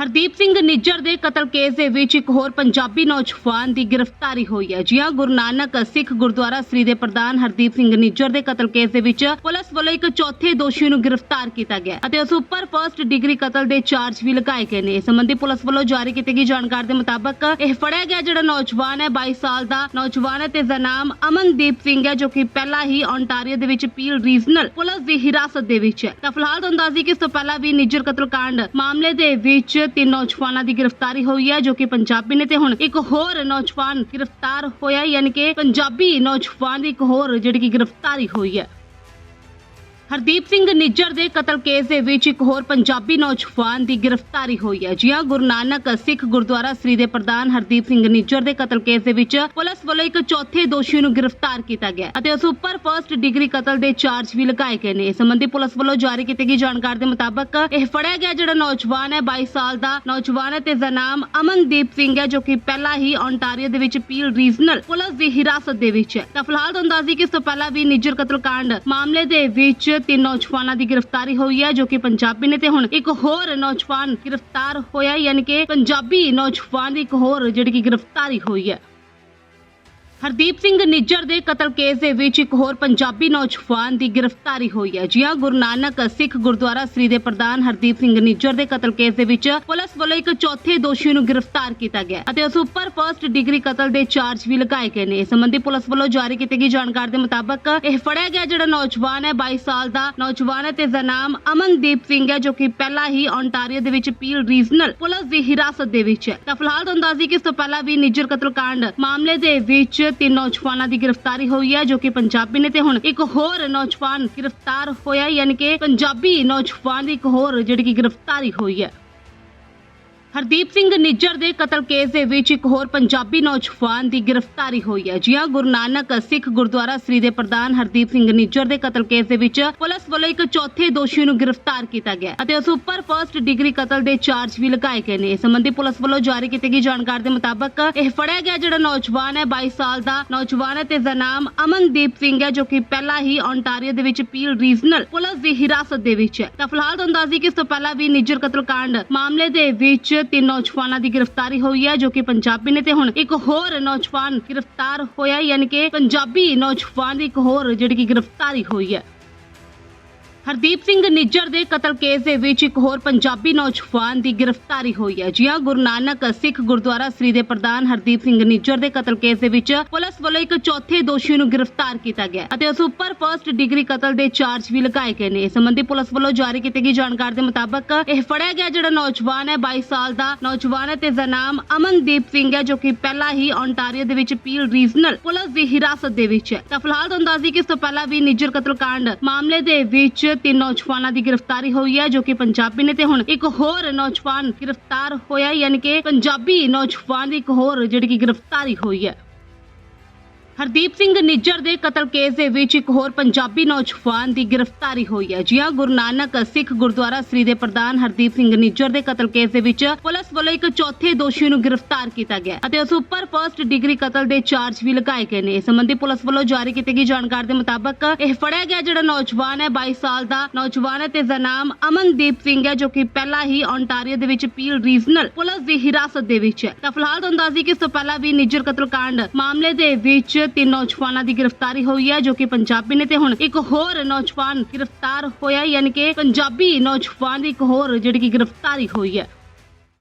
ਹਰਦੀਪ ਸਿੰਘ ਨਿੱਜਰ ਦੇ ਕਤਲ ਕੇਸ ਦੇ ਵਿੱਚ ਇੱਕ ਹੋਰ ਪੰਜਾਬੀ ਨੌਜਵਾਨ ਦੀ ਗ੍ਰਿਫਤਾਰੀ ਹੋਈ ਹੈ। ਜੀ ਹਾਂ, ਗੁਰੂ ਨਾਨਕ ਸਿੱਖ ਗੁਰਦੁਆਰਾ ਸ੍ਰੀ ਦੇ ਪ੍ਰਧਾਨ ਹਰਦੀਪ ਸਿੰਘ ਨਿੱਜਰ ਦੇ ਕਤਲ ਕੇਸ ਦੇ ਵਿੱਚ ਪੁਲਿਸ ਵੱਲੋਂ ਇੱਕ ਚੌਥੇ ਦੋਸ਼ੀ ਨੂੰ ਗ੍ਰਿਫਤਾਰ ਕੀਤਾ ਗਿਆ ਅਤੇ ਉਸ ਉੱਪਰ ਫਰਸਟ ਡਿਗਰੀ ਕਤਲ ਦੇ ਚਾਰਜ ਵੀ ਲਗਾਏ ਗਏ ਨੇ। ਇਸ ਸੰਬੰਧੀ ਪੁਲਿਸ ਵੱਲੋਂ ਜਾਰੀ ਕੀਤੀ ਗਈ ਜਾਣਕਾਰੀ ਦੇ ਮੁਤਾਬਕ ਇਹ ਫੜਿਆ ਗਿਆ ਜਿਹੜਾ ਨੌਜਵਾਨ ਹੈ 22 ਸਾਲ ਦਾ ਨੌਜਵਾਨ ਹੈ ਤੇ ਇਸ ਦਾ ਨਾਮ ਅਮਨਦੀਪ ਸਿੰਘ ਹੈ ਜੋ ਕਿ ਪਹਿਲਾਂ ਹੀ ontario ਦੇ ਵਿੱਚ ਪੀਲ ਰੀਜਨਲ ਪੁਲਿਸ ਦੀ ਹਿਰਾਸਤ ਦੇ ਵਿੱਚ ਹੈ। ਤਾਂ ਫਿਲਹਾਲ ਤੁਹਾਨੂੰ ਦੱਸ ਦਈਏ ਕਿ ਇਸ ਤੋਂ ਪਹਿਲਾਂ ਵੀ ਨਿੱਜਰ ਕਤਲ ਕਾਂਡ ਮਾਮਲੇ ਦੇ ਵਿੱਚ ਤਿੰਨ ਨੌਜਵਾਨਾਂ ਦੀ ਗ੍ਰਿਫਤਾਰੀ ਹੋਈ ਹੈ, ਜੋ ਕਿ ਪੰਜਾਬੀ ਨੇ ਤੇ ਹੁਣ ਇੱਕ ਹੋਰ ਨੌਜਵਾਨ ਗ੍ਰਿਫਤਾਰ ਹੋਇਆ ਯਾਨੀ ਕਿ ਪੰਜਾਬੀ ਨੌਜਵਾਨ ਦੀ ਇੱਕ ਹੋਰ ਜਿਹੜੀ ਕਿ ਗ੍ਰਿਫਤਾਰੀ ਹੋਈ ਹੈ। ਹਰਦੀਪ ਸਿੰਘ ਨਿੱਜਰ ਦੇ ਕਤਲ ਕੇਸ ਦੇ ਵਿੱਚ ਇੱਕ ਹੋਰ ਪੰਜਾਬੀ ਨੌਜਵਾਨ ਦੀ ਗ੍ਰਿਫਤਾਰੀ ਹੋਈ ਹੈ। ਜੀ ਹਾਂ, ਗੁਰੂ ਨਾਨਕ ਸਿੱਖ ਗੁਰਦੁਆਰਾ ਸ੍ਰੀ ਦੇ ਪ੍ਰਧਾਨ ਹਰਦੀਪ ਸਿੰਘ ਨਿੱਜਰ ਦੇ ਕਤਲ ਕੇਸ ਦੇ ਵਿੱਚ ਪੁਲਿਸ ਵੱਲੋਂ ਇੱਕ ਚੌਥੇ ਦੋਸ਼ੀ ਨੂੰ ਗ੍ਰਿਫਤਾਰ ਕੀਤਾ ਗਿਆ ਅਤੇ ਉਸ ਉੱਪਰ ਫਰਸਟ ਡਿਗਰੀ ਕਤਲ ਦੇ ਚਾਰਜ ਵੀ ਲਗਾਏ ਗਏ ਨੇ। ਇਸ ਸੰਬੰਧੀ ਪੁਲਿਸ ਵੱਲੋਂ ਜਾਰੀ ਕੀਤੀ ਗਈ ਜਾਣਕਾਰੀ ਦੇ ਮੁਤਾਬਕ ਇਹ ਫੜਿਆ ਗਿਆ ਜਿਹੜਾ ਨੌਜਵਾਨ ਹੈ 22 ਸਾਲ ਦਾ ਨੌਜਵਾਨ ਹੈ ਤੇ ਇਸ ਦਾ ਨਾਮ ਅਮਨਦੀਪ ਸਿੰਘ ਹੈ, ਜੋ ਕਿ ਪਹਿਲਾਂ ਹੀ ontario ਦੇ ਵਿੱਚ ਪੀਲ ਰੀਜਨਲ ਪੁਲਿਸ ਦੀ ਹਿਰਾਸਤ ਦੇ ਵਿੱਚ ਹੈ। ਤਾਂ ਫਿਲਹਾਲ ਤੁਹਾਨੂੰ ਦੱਸ ਦਈਏ ਕਿ ਇਸ ਤੋਂ ਪਹਿਲਾਂ ਵੀ ਨਿੱਜਰ ਕਤਲ ਕਾਂਡ ਮਾਮਲੇ ਦੇ ਵਿੱਚ ਤਿੰਨ ਨੌਜਵਾਨਾਂ ਦੀ ਗ੍ਰਿਫਤਾਰੀ ਹੋਈ ਹੈ, ਜੋ ਕਿ ਪੰਜਾਬੀ ਨੇ ਤੇ ਹੁਣ ਇੱਕ ਹੋਰ ਨੌਜਵਾਨ ਗ੍ਰਿਫਤਾਰ ਹੋਇਆ ਯਾਨੀ ਕਿ ਪੰਜਾਬੀ ਨੌਜਵਾਨ ਦੀ ਇੱਕ ਹੋਰ ਜਿਹੜੀ ਕਿ ਗ੍ਰਿਫਤਾਰੀ ਹੋਈ ਹੈ। ਹਰਦੀਪ ਸਿੰਘ ਨਿੱਜਰ ਦੇ ਕਤਲ ਕੇਸ ਦੇ ਵਿੱਚ ਇੱਕ ਹੋਰ ਪੰਜਾਬੀ ਨੌਜਵਾਨ ਦੀ ਗ੍ਰਿਫਤਾਰੀ ਹੋਈ ਹੈ। ਜੀ ਹਾਂ, ਗੁਰੂ ਨਾਨਕ ਸਿੱਖ ਗੁਰਦੁਆਰਾ ਸ੍ਰੀ ਦੇ ਪ੍ਰਧਾਨ ਹਰਦੀਪ ਸਿੰਘ ਨਿੱਜਰ ਦੇ ਕਤਲ ਕੇਸ ਦੇ ਵਿੱਚ ਪੁਲਿਸ ਵੱਲੋਂ ਇੱਕ ਚੌਥੇ ਦੋਸ਼ੀ ਨੂੰ ਗ੍ਰਿਫਤਾਰ ਕੀਤਾ ਗਿਆ ਅਤੇ ਉਸ ਉੱਪਰ ਫਰਸਟ ਡਿਗਰੀ ਕਤਲ ਦੇ ਚਾਰਜ ਵੀ ਲਗਾਏ ਗਏ ਨੇ। ਇਸ ਸੰਬੰਧੀ ਪੁਲਿਸ ਵੱਲੋਂ ਜਾਰੀ ਕੀਤੀ ਗਈ ਜਾਣਕਾਰੀ ਦੇ ਮੁਤਾਬਕ ਇਹ ਫੜਿਆ ਗਿਆ ਜਿਹੜਾ ਨੌਜਵਾਨ ਹੈ 22 ਸਾਲ ਦਾ ਨੌਜਵਾਨ ਹੈ ਤੇ ਇਸ ਦਾ ਨਾਮ ਅਮਨਦੀਪ ਸਿੰਘ ਹੈ, ਜੋ ਕਿ ਪਹਿਲਾਂ ਹੀ ontario ਦੇ ਵਿੱਚ ਪੀਲ ਰੀਜਨਲ ਪੁਲਿਸ ਦੀ ਹਿਰਾਸਤ ਦੇ ਵਿੱਚ ਹੈ। ਤਾਂ ਫਿਲਹਾਲ ਤੁਹਾਨੂੰ ਦੱਸ ਦਈਏ ਕਿ ਇਸ ਤੋਂ ਪਹਿਲਾਂ ਵੀ ਨਿੱਜਰ ਕਤਲ ਕਾਂਡ ਮਾਮਲੇ ਦੇ ਵਿੱਚ ਤਿੰਨ ਨੌਜਵਾਨਾਂ ਦੀ ਗ੍ਰਿਫਤਾਰੀ ਹੋਈ ਹੈ, ਜੋ ਕਿ ਪੰਜਾਬੀ ਨੇ ਤੇ ਹੁਣ ਇੱਕ ਹੋਰ ਨੌਜਵਾਨ ਗ੍ਰਿਫਤਾਰ ਹੋਇਆ ਯਾਨੀ ਕਿ ਪੰਜਾਬੀ ਨੌਜਵਾਨ ਦੀ ਇੱਕ ਹੋਰ ਜਿਹੜੀ ਕਿ ਗ੍ਰਿਫਤਾਰੀ ਹੋਈ ਹੈ। ਹਰਦੀਪ ਸਿੰਘ ਨਿੱਜਰ ਦੇ ਕਤਲ ਕੇਸ ਦੇ ਵਿੱਚ ਇੱਕ ਹੋਰ ਪੰਜਾਬੀ ਨੌਜਵਾਨ ਦੀ ਗ੍ਰਿਫਤਾਰੀ ਹੋਈ ਹੈ। ਜੀ ਹਾਂ, ਗੁਰੂ ਨਾਨਕ ਸਿੱਖ ਗੁਰਦੁਆਰਾ ਸ੍ਰੀ ਦੇ ਪ੍ਰਧਾਨ ਹਰਦੀਪ ਸਿੰਘ ਨਿੱਜਰ ਦੇ ਕਤਲ ਕੇਸ ਦੇ ਵਿੱਚ ਪੁਲਿਸ ਵੱਲੋਂ ਇੱਕ ਚੌਥੇ ਦੋਸ਼ੀ ਨੂੰ ਗ੍ਰਿਫਤਾਰ ਕੀਤਾ ਗਿਆ ਅਤੇ ਉਸ ਉੱਪਰ ਫਰਸਟ ਡਿਗਰੀ ਕਤਲ ਦੇ ਚਾਰਜ ਵੀ ਲਗਾਏ ਗਏ ਨੇ। ਇਸ ਸੰਬੰਧੀ ਪੁਲਿਸ ਵੱਲੋਂ ਜਾਰੀ ਕੀਤੀ ਗਈ ਜਾਣਕਾਰੀ ਦੇ ਮੁਤਾਬਕ ਇਹ ਫੜਿਆ ਗਿਆ ਜਿਹੜਾ ਨੌਜਵਾਨ ਹੈ 22 ਸਾਲ ਦਾ ਨੌਜਵਾਨ ਹੈ ਤੇ ਇਸ ਦਾ ਨਾਮ ਅਮਨਦੀਪ ਸਿੰਘ ਹੈ, ਜੋ ਕਿ ਪਹਿਲਾਂ ਹੀ ontario ਦੇ ਵਿੱਚ ਪੀਲ ਰੀਜਨਲ ਪੁਲਿਸ ਦੀ ਹਿਰਾਸਤ ਦੇ ਵਿੱਚ ਹੈ। ਤਾਂ ਫਿਲਹਾਲ ਤੁਹਾਨੂੰ ਦੱਸ ਦਈਏ ਕਿ ਇਸ ਤੋਂ ਪਹਿਲਾਂ ਵੀ ਨਿੱਜਰ ਕਤਲ ਕਾਂਡ ਮਾਮਲੇ ਦੇ ਵਿੱਚ ਤਿੰਨ ਨੌਜਵਾਨਾਂ ਦੀ ਗ੍ਰਿਫਤਾਰੀ ਹੋਈ ਹੈ, ਜੋ ਕਿ ਪੰਜਾਬੀ ਨੇ ਤੇ ਹੁਣ ਇੱਕ ਹੋਰ ਨੌਜਵਾਨ ਗ੍ਰਿਫਤਾਰ ਹੋਇਆ ਯਾਨੀ ਕਿ ਪੰਜਾਬੀ ਨੌਜਵਾਨ ਦੀ ਇੱਕ ਹੋਰ ਜਿਹੜੀ ਕਿ ਗ੍ਰਿਫਤਾਰੀ ਹੋਈ ਹੈ। ਹਰਦੀਪ ਸਿੰਘ ਨਿੱਜਰ ਦੇ ਕਤਲ ਕੇਸ ਦੇ ਵਿੱਚ ਇੱਕ ਹੋਰ ਪੰਜਾਬੀ ਨੌਜਵਾਨ ਦੀ ਗ੍ਰਿਫਤਾਰੀ ਹੋਈ ਹੈ। ਜੀ ਹਾਂ, ਗੁਰੂ ਨਾਨਕ ਸਿੱਖ ਗੁਰਦੁਆਰਾ ਸ੍ਰੀ ਦੇ ਪ੍ਰਧਾਨ ਹਰਦੀਪ ਸਿੰਘ ਨਿੱਜਰ ਦੇ ਕਤਲ ਕੇਸ ਦੇ ਵਿੱਚ ਪੁਲਿਸ ਵੱਲੋਂ ਇੱਕ ਚੌਥੇ ਦੋਸ਼ੀ ਨੂੰ ਗ੍ਰਿਫਤਾਰ ਕੀਤਾ ਗਿਆ ਅਤੇ ਉਸ ਉੱਪਰ ਫਰਸਟ ਡਿਗਰੀ ਕਤਲ ਦੇ ਚਾਰਜ ਵੀ ਲਗਾਏ ਗਏ ਨੇ। ਇਸ ਸੰਬੰਧੀ ਪੁਲਿਸ ਵੱਲੋਂ ਜਾਰੀ ਕੀਤੀ ਗਈ ਜਾਣਕਾਰੀ ਦੇ ਮੁਤਾਬਕ ਇਹ ਫੜਿਆ ਗਿਆ ਜਿਹੜਾ ਨੌਜਵਾਨ ਹੈ 22 ਸਾਲ ਦਾ ਨੌਜਵਾਨ ਹੈ ਤੇ ਇਸ ਦਾ ਨਾਮ ਅਮਨਦੀਪ ਸਿੰਘ ਹੈ, ਜੋ ਕਿ ਪਹਿਲਾਂ ਹੀ ontario ਦੇ ਵਿੱਚ ਪੀਲ ਰੀਜਨਲ ਪੁਲਿਸ ਦੀ ਹਿਰਾਸਤ ਦੇ ਵਿੱਚ ਹੈ। ਤਾਂ ਫਿਲਹਾਲ ਤੁਹਾਨੂੰ ਦੱਸ ਦਈਏ ਕਿ ਇਸ ਤੋਂ ਪਹਿਲਾਂ ਵੀ ਨਿੱਜਰ ਕਤਲ ਕਾਂਡ ਮਾਮਲੇ ਦੇ ਵਿੱਚ ਤਿੰਨ ਨੌਜਵਾਨਾਂ ਦੀ ਗ੍ਰਿਫਤਾਰੀ ਹੋਈ ਹੈ, ਜੋ ਕਿ ਪੰਜਾਬੀ ਨੇ ਤੇ ਹੁਣ ਇੱਕ ਹੋਰ ਨੌਜਵਾਨ ਗ੍ਰਿਫਤਾਰ ਹੋਇਆ ਯਾਨੀ ਕਿ ਪੰਜਾਬੀ ਨੌਜਵਾਨ ਦੀ ਇੱਕ ਹੋਰ ਜਿਹੜੀ ਕਿ ਗ੍ਰਿਫਤਾਰੀ ਹੋਈ ਹੈ। ਹਰਦੀਪ ਸਿੰਘ ਨਿੱਜਰ ਦੇ ਕਤਲ ਕੇਸ ਦੇ ਵਿੱਚ ਇੱਕ ਹੋਰ ਪੰਜਾਬੀ ਨੌਜਵਾਨ ਦੀ ਗ੍ਰਿਫਤਾਰੀ ਹੋਈ ਹੈ। ਜੀ ਹਾਂ, ਗੁਰੂ ਨਾਨਕ ਸਿੱਖ ਗੁਰਦੁਆਰਾ ਸ੍ਰੀ ਦੇ ਪ੍ਰਧਾਨ ਹਰਦੀਪ ਸਿੰਘ ਨਿੱਜਰ ਦੇ ਕਤਲ ਕੇਸ ਦੇ ਵਿੱਚ ਪੁਲਿਸ ਵੱਲੋਂ ਇੱਕ ਚੌਥੇ ਦੋਸ਼ੀ ਨੂੰ ਗ੍ਰਿਫਤਾਰ ਕੀਤਾ ਗਿਆ ਅਤੇ ਉਸ ਉੱਪਰ ਫਰਸਟ ਡਿਗਰੀ ਕਤਲ ਦੇ ਚਾਰਜ ਵੀ ਲਗਾਏ ਗਏ ਨੇ। ਇਸ ਸੰਬੰਧੀ ਪੁਲਿਸ ਵੱਲੋਂ ਜਾਰੀ ਕੀਤੀ ਗਈ ਜਾਣਕਾਰੀ ਦੇ ਮੁਤਾਬਕ ਇਹ ਫੜਿਆ ਗਿਆ ਜਿਹੜਾ ਨੌਜਵਾਨ ਹੈ 22 ਸਾਲ ਦਾ ਨੌਜਵਾਨ ਹੈ ਤੇ ਇਸ ਦਾ ਨਾਮ ਅਮਨਦੀਪ ਸਿੰਘ ਹੈ ਜੋ ਕਿ ਪਹਿਲਾਂ ਹੀ ontario ਦੇ ਵਿੱਚ ਪੀਲ ਰੀਜਨਲ ਪੁਲਿਸ ਦੀ ਹਿਰਾਸਤ ਦੇ ਵਿੱਚ ਹੈ। ਤਾਂ ਫਿਲਹਾਲ ਤੁਹਾਨੂੰ ਦੱਸ ਦਈਏ ਕਿ ਇਸ ਤੋਂ ਪਹਿਲਾਂ ਵੀ ਨਿੱਜਰ ਕਤਲ ਕਾਂਡ ਮਾਮਲੇ ਦੇ ਵਿੱਚ ਤਿੰਨ ਨੌਜਵਾਨਾਂ ਦੀ ਗ੍ਰਿਫਤਾਰੀ ਹੋਈ ਹੈ, ਜੋ ਕਿ ਪੰਜਾਬੀ ਨੇ ਤੇ ਹੁਣ ਇੱਕ ਹੋਰ ਨੌਜਵਾਨ ਗ੍ਰਿਫਤਾਰ ਹੋਇਆ ਯਾਨੀ ਕਿ ਪੰਜਾਬੀ ਨੌਜਵਾਨ ਦੀ ਇੱਕ ਹੋਰ ਜਿਹੜੀ ਕਿ ਗ੍ਰਿਫਤਾਰੀ ਹੋਈ ਹੈ।